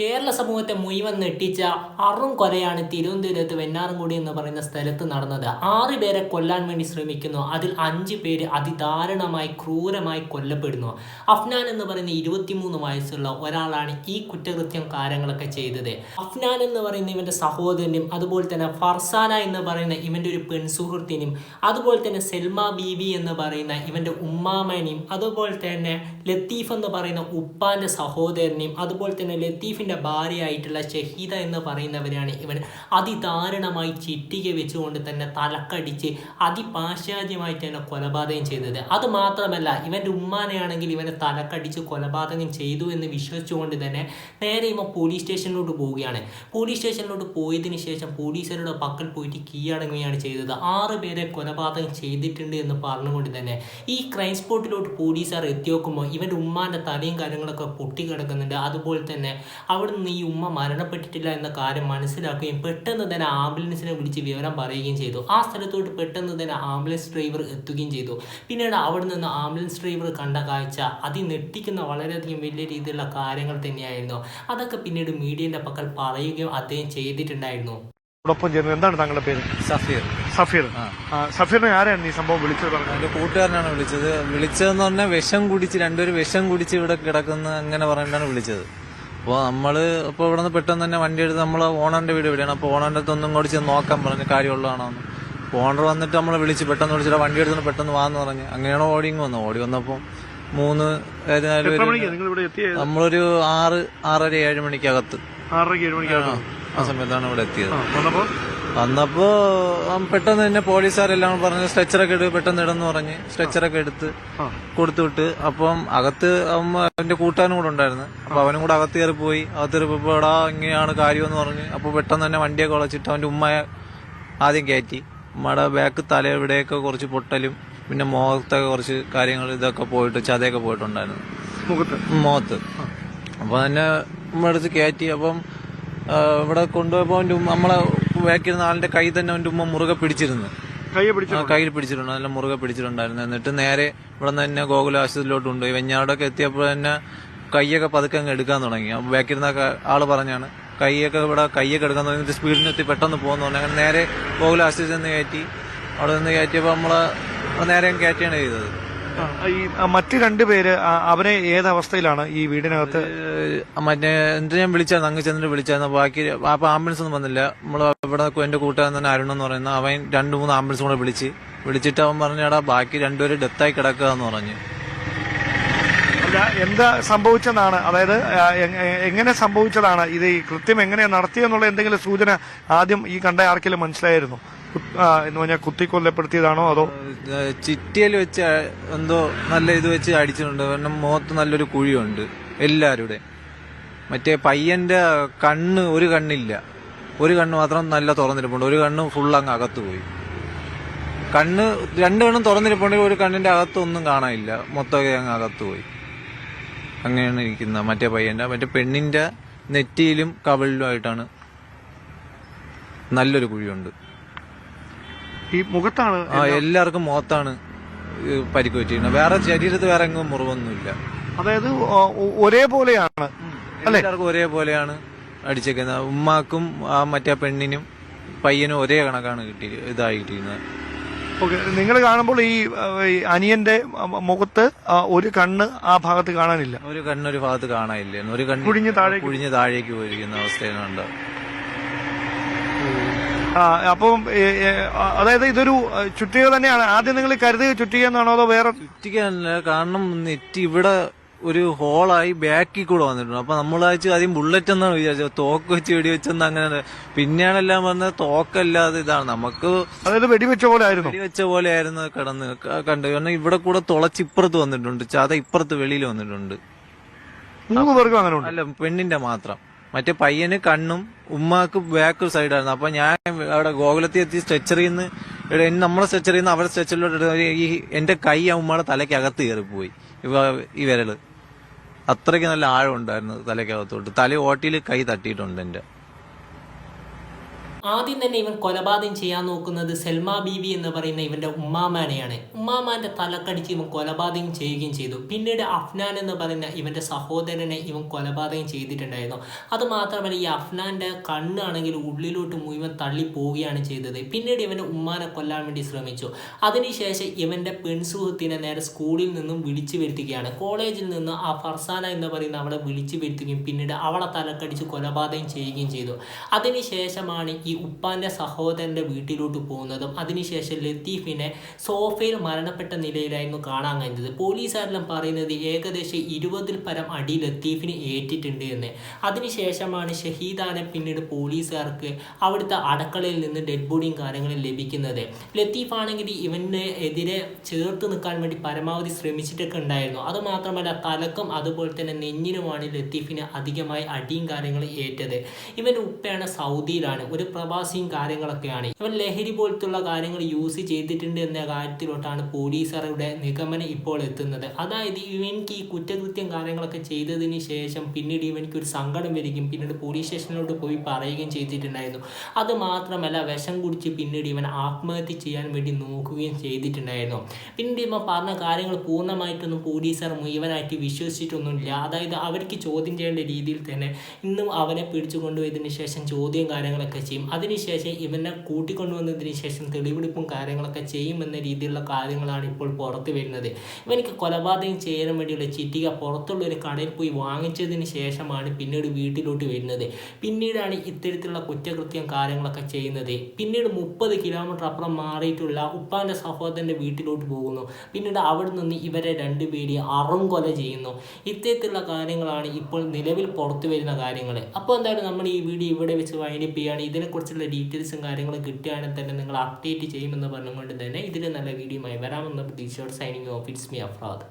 കേരള സമൂഹത്തെ മുഴുവൻ നെട്ടിച്ച അറും കൊലയാണ് തിരുവനന്തപുരത്ത് വെഞ്ഞാറൻകുടി എന്ന് പറയുന്ന സ്ഥലത്ത് നടന്നത്. ആറ് പേരെ കൊല്ലാൻ വേണ്ടി ശ്രമിക്കുന്നു. അതിൽ അഞ്ച് പേര് അതിദാരുണമായി ക്രൂരമായി കൊല്ലപ്പെടുന്നു. അഫ്നാൻ എന്ന് പറയുന്ന ഇരുപത്തിമൂന്ന് വയസ്സുള്ള ഒരാളാണ് ഈ കുറ്റകൃത്യം കാര്യങ്ങളൊക്കെ ചെയ്തത്. അഫ്നാൻ എന്ന് പറയുന്ന ഇവന്റെ സഹോദരനും അതുപോലെ തന്നെ ഫർസാന എന്ന് പറയുന്ന ഇവന്റെ ഒരു പെൺസുഹൃത്തിനും അതുപോലെ തന്നെ സെൽമ ബീവി എന്ന് പറയുന്ന ഇവന്റെ ഉമ്മാമനെയും അതുപോലെ തന്നെ ലത്തീഫ് എന്ന് പറയുന്ന ഉപ്പാന്റെ സഹോദരനെയും അതുപോലെ തന്നെ ലത്തീഫിന്റെ ഭാര്യയായിട്ടുള്ള ഷഹീദ എന്ന് പറയുന്നവരാണ് ഇവൻ. അതിദാരുണമായി ചിട്ടിക വെച്ചുകൊണ്ട് തന്നെ തലക്കടിച്ച് അതിപാശ്ചാത്യമായിട്ട് തന്നെ കൊലപാതകം ചെയ്തത്. അത് മാത്രമല്ല ഇവന്റെ ഉമ്മാനെയാണെങ്കിൽ ഇവനെ തലക്കടിച്ച് കൊലപാതകം ചെയ്തു എന്ന് വിശ്വസിച്ചുകൊണ്ട് തന്നെ നേരെ ഇവ പോലീസ് സ്റ്റേഷനിലോട്ട് പോവുകയാണ്. പോലീസ് സ്റ്റേഷനിലോട്ട് പോയതിന് ശേഷം പോലീസുകാരുടെ പക്കൽ പോയിട്ട് കീഴടങ്ങുകയാണ് ചെയ്തത്. ആറ് പേരെ കൊലപാതകം ചെയ്തിട്ടുണ്ട് എന്ന് പറഞ്ഞുകൊണ്ട് തന്നെ ഈ ക്രൈം സ്പോട്ടിലോട്ട് പോലീസുകാർ എത്തി നോക്കുമ്പോൾ ഇവന്റെ ഉമ്മാന്റെ തലയും കാര്യങ്ങളൊക്കെ പൊട്ടിക്കിടക്കുന്നുണ്ട്. അതുപോലെ തന്നെ അവിടെ നിന്ന് ഈ ഉമ്മ മരണപ്പെട്ടിട്ടില്ല എന്ന കാര്യം മനസ്സിലാക്കുകയും പെട്ടെന്ന് തന്നെ ആംബുലൻസിനെ വിളിച്ച് വിവരം പറയുകയും ചെയ്തു. ആ സ്ഥലത്തോട്ട് പെട്ടെന്ന് തന്നെ ആംബുലൻസ് ഡ്രൈവർ എത്തുകയും ചെയ്തു. പിന്നീട് അവിടെ നിന്ന് ആംബുലൻസ് ഡ്രൈവർ കണ്ട കാഴ്ച അതിനെട്ടിക്കുന്ന വളരെയധികം വലിയ രീതിയിലുള്ള കാര്യങ്ങൾ തന്നെയായിരുന്നു. അതൊക്കെ പിന്നീട് മീഡിയയുടെ പക്കൽ പറയുകയും അദ്ദേഹം ചെയ്തിട്ടുണ്ടായിരുന്നു. ഒപ്പം ചേർന്ന് എന്താണ് താങ്കളുടെ പേര്? സഫീർ. സഫീർ. സഫീറിനെ ആരാണ് ഈ സംഭവം വിളിച്ചത് എന്റെ കൂട്ടുകാരനാണ് വിളിച്ചത്. വിളിച്ചതെന്ന് പറഞ്ഞാൽ വിഷം കുടിച്ച് രണ്ടുപേരും വിഷം കുടിച്ച് ഇവിടെ കിടക്കുന്ന അങ്ങനെ പറഞ്ഞിട്ടാണ് വിളിച്ചത്. അപ്പോൾ നമ്മൾ ഇപ്പോൾ ഇവിടെ നിന്ന് പെട്ടെന്ന് തന്നെ വണ്ടി എടുത്ത് നമ്മൾ ഓണറിന്റെ വീട് എവിടെയാണ്? അപ്പോൾ ഓണറിന്റെ അടുത്ത് ഒന്നും കൂടി ചെന്ന് നോക്കാൻ പറഞ്ഞു കാര്യമുള്ളതാണോ എന്ന് അപ്പോൾ ഓണർ വന്നിട്ട് നമ്മളെ വിളിച്ച് പെട്ടെന്ന് വിളിച്ചിട്ട് വണ്ടി എടുത്ത് പെട്ടെന്ന് വാന്ന് പറഞ്ഞു. അങ്ങനെയാണ് ഓടിങ് വന്നത്. ഓടി വന്നപ്പോൾ മൂന്ന് ഏതായാലും നമ്മളൊരു ആറ് ആറര ഏഴ് മണിക്കകത്ത്. ആ സമയത്താണ് ഇവിടെ എത്തിയത്. വന്നപ്പോ പെട്ടെന്ന് തന്നെ പോലീസുകാരെല്ലാം പറഞ്ഞ് സ്ട്രെച്ചറൊക്കെ എടുത്ത് പെട്ടെന്ന് ഇടന്ന് പറഞ്ഞ് സ്ട്രെച്ചറൊക്കെ എടുത്ത്. കൊടുത്തു വിട്ട്. അപ്പം അകത്ത് അവന്റെ കൂട്ടാനും കൂട്ടുകാരനും കൂടെ ഉണ്ടായിരുന്നു. അപ്പൊ അവനും കൂടെ അകത്ത് കയറി പോയി. അകത്ത് കയറിപ്പോ എടാ ഇങ്ങനെയാണ് കാര്യം എന്ന് പറഞ്ഞ്. അപ്പൊ പെട്ടെന്ന് തന്നെ വണ്ടിയൊക്കെ വളച്ചിട്ട് അവന്റെ ഉമ്മയെ ആദ്യം കയറ്റി. ഉമ്മയുടെ ബാക്ക് തല ഇവിടെയൊക്കെ കുറച്ച് പൊട്ടലും പിന്നെ മുഖത്തൊക്കെ കുറച്ച് കാര്യങ്ങൾ ഇതൊക്കെ പോയിട്ട് ചതയൊക്കെ പോയിട്ടുണ്ടായിരുന്നു. മുഖത്ത്? മുഖത്ത്. അപ്പൊ തന്നെ ഉമ്മ എടുത്ത് കയറ്റി. അപ്പം ഇവിടെ കൊണ്ടുപോയപ്പോ നമ്മളെ ബാക്കിരുന്ന ആളിന്റെ കൈ തന്നെ അവന്റെ ഉമ്മ മുറുകെ പിടിച്ചിരുന്നു. കയ്യിൽ പിടിച്ചിട്ടുണ്ട്. നല്ല മുറുകെ പിടിച്ചിട്ടുണ്ടായിരുന്നു. എന്നിട്ട് നേരെ ഇവിടെ നിന്ന് തന്നെ ഗോകുല ആശുപത്രിയിലോട്ട് കൊണ്ടുപോയി വെഞ്ഞാടൊക്കെ എത്തിയപ്പോൾ തന്നെ കൈയൊക്കെ പതുക്കെ അങ്ങ് എടുക്കാൻ തുടങ്ങി. അപ്പൊ ബാക്കിരുന്ന ആൾ പറഞ്ഞാണ് കൈയൊക്കെ ഇവിടെ കൈയൊക്കെ എടുക്കാൻ തുടങ്ങി. സ്പീഡിനെത്തി പെട്ടെന്ന് പോകുന്നു പറഞ്ഞു. അങ്ങനെ നേരെ ഗോകുല ആശുപത്രി നിന്ന് കയറ്റി. അവിടെ നിന്ന് കയറ്റിയപ്പോൾ നമ്മൾ നേരെ കയറ്റിയാണ് ചെയ്തത്. ഈ മറ്റ് രണ്ടുപേര് അവരെ ഏതവസ്ഥയിലാണ് ഈ വീടിനകത്ത്? മറ്റേ എന്നിട്ട് ഞാൻ വിളിച്ചായിരുന്നു അങ്ങ് ചെന്നിട്ട് വിളിച്ചായിരുന്നു ബാക്കി അപ്പൊ ആംബുലൻസ് ഒന്നും വന്നില്ല. നമ്മൾ ഇവിടെ എന്റെ കൂട്ടുകാരൻ തന്നെ അരുൺ എന്ന് പറയുന്ന അവൻ രണ്ടു മൂന്ന് ആംബുലൻസ് കൂടെ വിളിച്ച്. വിളിച്ചിട്ട് അവൻ പറഞ്ഞാടാ ബാക്കി രണ്ടുപേര് ഡെത്തായി കിടക്കുക എന്ന് പറഞ്ഞു. എന്താ സംഭവിച്ചതാണ് അതായത് എങ്ങനെ സംഭവിച്ചതാണ്? ഇത് ഈ കൃത്യം എങ്ങനെ നടത്തിയെന്നുള്ള എന്തെങ്കിലും സൂചന ആദ്യം ഈ കണ്ട ആർക്കെങ്കിലും മനസ്സിലായിരുന്നു? എന്ന് പറഞ്ഞാൽ കുത്തിക്കൊല്ലപ്പെടുത്തിയതാണോ അതോ? ചിറ്റിയിൽ വെച്ച് എന്തോ നല്ല ഇത് വെച്ച് അടിച്ചിട്ടുണ്ട്. കാരണം മുഖത്ത് നല്ലൊരു കുഴിയുണ്ട് എല്ലാവരുടെ മറ്റേ പയ്യന്റെ കണ്ണ് ഒരു കണ്ണില്ല. ഒരു കണ്ണ് മാത്രം നല്ല തുറന്നിരിപ്പുണ്ട്. ഒരു കണ്ണ് ഫുൾ അങ്ങ് അകത്ത് പോയി കണ്ണ് രണ്ട് കണ്ണും തുറന്നിരിപ്പുണ്ടെങ്കിൽ ഒരു കണ്ണിന്റെ അകത്തൊന്നും കാണാനില്ല. മൊത്തമൊക്കെ അങ്ങ് അകത്ത് പോയി അങ്ങനെയാണ് ഇരിക്കുന്നത് മറ്റേ പയ്യന്റെ മറ്റേ പെണ്ണിന്റെ നെറ്റിയിലും കവിളിലുമായിട്ടാണ് നല്ലൊരു കുഴിയുണ്ട്. ഈ മുഖത്താണ് ആ എല്ലാവർക്കും മുഖത്താണ് പരിക്ക് പറ്റിയിരുന്നത് വേറെ ശരീരത്ത് വേറെ എങ്ങും മുറിവൊന്നുമില്ല. അതായത് ഒരേപോലെയാണ്? എല്ലാവർക്കും ഒരേപോലെയാണ്. അടിച്ചേക്കുന്നത് ഉമ്മാക്കും ആ മറ്റേ പെണ്ണിനും പയ്യനും ഒരേ കണക്കാണ് കിട്ടി ഇതായി കിട്ടിയിരുന്നത്. ഓക്കെ നിങ്ങൾ കാണുമ്പോൾ ഈ ഈ അനിയന്റെ മുഖത്ത് ആ, ഒരു കണ്ണ് ആ ഭാഗത്ത് കാണാനില്ല. ഒരു കണ്ണൊരു ഭാഗത്ത് കാണാനില്ല ഒരു കണ്ണ് കുഴിഞ്ഞ് താഴേക്ക്. കുഴിഞ്ഞ് താഴേക്ക് പോയിരിക്കുന്ന അവസ്ഥയാണ് ഉണ്ടാവുക ആ, അപ്പം ഏ, ഏ, ആ, അതായത് ഇതൊരു ചുറ്റിക തന്നെയാണ്. ആദ്യം നിങ്ങൾ കരുതി ചുറ്റിക എന്നാണോ അതോ വേറെ? ചുറ്റിക്കല്ല കാരണം നെറ്റ് ഇവിടെ ഒരു ഹോളായി ബാക്കിൽ കൂടെ വന്നിട്ടുണ്ട്. അപ്പൊ നമ്മൾ വെച്ച് ആദ്യം ബുള്ളറ്റ് എന്നാണ് വിചാരിച്ചത്. തോക്ക് വെച്ച് വെടിവെച്ചെന്ന് അങ്ങനെ പിന്നെയാണ് എല്ലാം പറഞ്ഞത് തോക്കല്ലാതെ ഇതാണ്. നമുക്ക് അതായത് വെടിവെച്ച പോലെ ആയിരുന്നു. വെടിവെച്ച പോലെയായിരുന്നു കിടന്ന് ക- കണ്ടു കാരണം ഇവിടെ കൂടെ തുളച്ച് ഇപ്പുറത്ത് വന്നിട്ടുണ്ട്. ചത ഇപ്പുറത്ത് വെളിയിൽ വന്നിട്ടുണ്ട്. മൂന്ന് പേർക്കും അങ്ങനെ അല്ല പെണ്ണിന്റെ മാത്രം. മറ്റേ പയ്യന് കണ്ണും ഉമ്മാക്ക് ബാക്ക് സൈഡായിരുന്നു. അപ്പൊ ഞാൻ അവിടെ ഗോകുലത്തിൽ എത്തി സ്ട്രെച്ചറിൽ നിന്ന് നമ്മുടെ സ്ട്രെച്ചറിൽ നിന്ന് അവരുടെ സ്ട്രെച്ചറിലോട്ട് ഈ എന്റെ കൈ ആ ഉമ്മയുടെ തലയ്ക്കകത്ത് കയറിപ്പോയി. ഇവ ഈ വിരൽ. അത്രയ്ക്ക് നല്ല ആഴം ഉണ്ടായിരുന്നു തലയ്ക്കകത്തോട്ട്. തല ഓട്ടിയിൽ കൈ തട്ടിയിട്ടുണ്ട് എന്റെ ആദ്യം തന്നെ ഇവൻ കൊലപാതകം ചെയ്യാൻ നോക്കുന്നത് സെൽമ ബീവി എന്ന് പറയുന്ന ഇവന്റെ ഉമ്മാമാനെയാണ്. ഉമ്മാമാന്റെ തലക്കടിച്ച് ഇവൻ കൊലപാതകം ചെയ്യുകയും ചെയ്തു. പിന്നീട് അഫ്നാൻ എന്ന് പറയുന്ന ഇവന്റെ സഹോദരനെ ഇവൻ കൊലപാതകം ചെയ്തിട്ടുണ്ടായിരുന്നു. അത് മാത്രമല്ല ഈ അഫ്നാന്റെ കണ്ണാണെങ്കിൽ ഉള്ളിലോട്ട് മുഴുവൻ തള്ളി പോവുകയാണ് ചെയ്തത്. പിന്നീട് ഇവന്റെ ഉമ്മാനെ കൊല്ലാൻ വേണ്ടി ശ്രമിച്ചു. അതിനുശേഷം ഇവന്റെ പെൺസുഹൃത്തിനെ നേരെ സ്കൂളിൽ നിന്നും വിളിച്ചു വരുത്തുകയാണ്. കോളേജിൽ നിന്ന് ആ ഫർസാന എന്ന് പറയുന്ന അവളെ വിളിച്ചു വരുത്തുകയും പിന്നീട് അവളെ തലക്കടിച്ച് കൊലപാതകം ചെയ്യുകയും ചെയ്തു. അതിനുശേഷമാണ് ഈ ഉപ്പാന്റെ സഹോദരന്റെ വീട്ടിലോട്ട് പോകുന്നതും അതിനുശേഷം ലത്തീഫിനെ സോഫയിൽ മരണപ്പെട്ട നിലയിലായിരുന്നു കാണാൻ കഴിഞ്ഞത്. പോലീസുകാരെല്ലാം പറയുന്നത് ഏകദേശം ഇരുപതിൽ പരം അടി ലത്തീഫിന് ഏറ്റിട്ടുണ്ട് എന്ന്. അതിനുശേഷമാണ് ഷഹീദാനെ പിന്നീട് പോലീസുകാർക്ക് അവിടുത്തെ അടക്കളയിൽ നിന്ന് ഡെഡ് ബോഡിയും കാര്യങ്ങളും ലഭിക്കുന്നത്. ലത്തീഫ് ആണെങ്കിൽ ഇവന് എതിരെ ചേർത്ത് നിൽക്കാൻ വേണ്ടി പരമാവധി ശ്രമിച്ചിട്ടൊക്കെ ഉണ്ടായിരുന്നു. അതുമാത്രമല്ല തലക്കും അതുപോലെ തന്നെ നെഞ്ഞിനുമാണ് ലത്തീഫിന് അധികമായി അടിയും കാര്യങ്ങളും ഏറ്റത്. ഇവൻ ഉപ്പയാണ് സൗദിയിലാണ്. ഒരു പ്രവാസിയും കാര്യങ്ങളൊക്കെയാണ്. ഇവൻ ലഹരി പോലത്തുള്ള കാര്യങ്ങൾ യൂസ് ചെയ്തിട്ടുണ്ട് എന്ന കാര്യത്തിലോട്ടാണ് പോലീസറുടെ നിഗമനം ഇപ്പോൾ എത്തുന്നത്. അതായത് ഇവൻക്ക് ഈ കുറ്റകൃത്യം കാര്യങ്ങളൊക്കെ ചെയ്തതിന് ശേഷം പിന്നീട് ഇവനിക്ക് ഒരു സങ്കടം വരികയും പിന്നീട് പോലീസ് സ്റ്റേഷനിലോട്ട് പോയി പറയുകയും ചെയ്തിട്ടുണ്ടായിരുന്നു. അത് മാത്രമല്ല വിഷം കുടിച്ച് പിന്നീട് ഇവൻ ആത്മഹത്യ ചെയ്യാൻ വേണ്ടി നോക്കുകയും ചെയ്തിട്ടുണ്ടായിരുന്നു. പിന്നീട് ഇവൻ പറഞ്ഞ കാര്യങ്ങൾ പൂർണമായിട്ടൊന്നും പോലീസുകാർ മുഴുവനായിട്ട് വിശ്വസിച്ചിട്ടൊന്നുമില്ല. അതായത് അവർക്ക് ചോദ്യം ചെയ്യേണ്ട രീതിയിൽ തന്നെ ഇന്നും അവനെ പിടിച്ചു ശേഷം ചോദ്യം കാര്യങ്ങളൊക്കെ ചെയ്യും. അതിനുശേഷം ഇവനെ കൂട്ടിക്കൊണ്ടുവന്നതിന് ശേഷം തെളിവെടുപ്പും കാര്യങ്ങളൊക്കെ ചെയ്യുമെന്ന രീതിയിലുള്ള കാര്യങ്ങളാണ് ഇപ്പോൾ പുറത്തു വരുന്നത്. ഇവനിക്ക് കൊലപാതകം ചെയ്യാൻ വേണ്ടിയുള്ള ചിറ്റിക പുറത്തുള്ള ഒരു കടയിൽ പോയി വാങ്ങിച്ചതിന് ശേഷമാണ് പിന്നീട് വീട്ടിലോട്ട് വരുന്നത്. പിന്നീടാണ് ഇത്തരത്തിലുള്ള കുറ്റകൃത്യം കാര്യങ്ങളൊക്കെ ചെയ്യുന്നത്. പിന്നീട് മുപ്പത് കിലോമീറ്റർ അപ്പുറം മാറിയിട്ടുള്ള ഉപ്പാന്റെ സഹോദരന്റെ വീട്ടിലോട്ട് പോകുന്നു. പിന്നീട് അവിടെ നിന്ന് ഇവരെ രണ്ടുപേരെ അറും കൊല ചെയ്യുന്നു. ഇത്തരത്തിലുള്ള കാര്യങ്ങളാണ് ഇപ്പോൾ നിലവിൽ പുറത്തു വരുന്ന കാര്യങ്ങൾ അപ്പോൾ എന്തായാലും നമ്മൾ ഈ വീഡിയോ ഇവിടെ വെച്ച് വൈൻഡപ്പ് ചെയ്യുകയാണ്. ഇതിനെക്കുറിച്ചുള്ള ഡീറ്റെയിൽസും കാര്യങ്ങളും കിട്ടുകയാണെങ്കിൽ തന്നെ നിങ്ങൾ അപ്ഡേറ്റ് ചെയ്യുമെന്ന് പറഞ്ഞുകൊണ്ട് തന്നെ ഇതിൽ നല്ല വീഡിയോയുമായി വരാമെന്ന പ്രതീക്ഷയോടെ signing off it's me Afrad.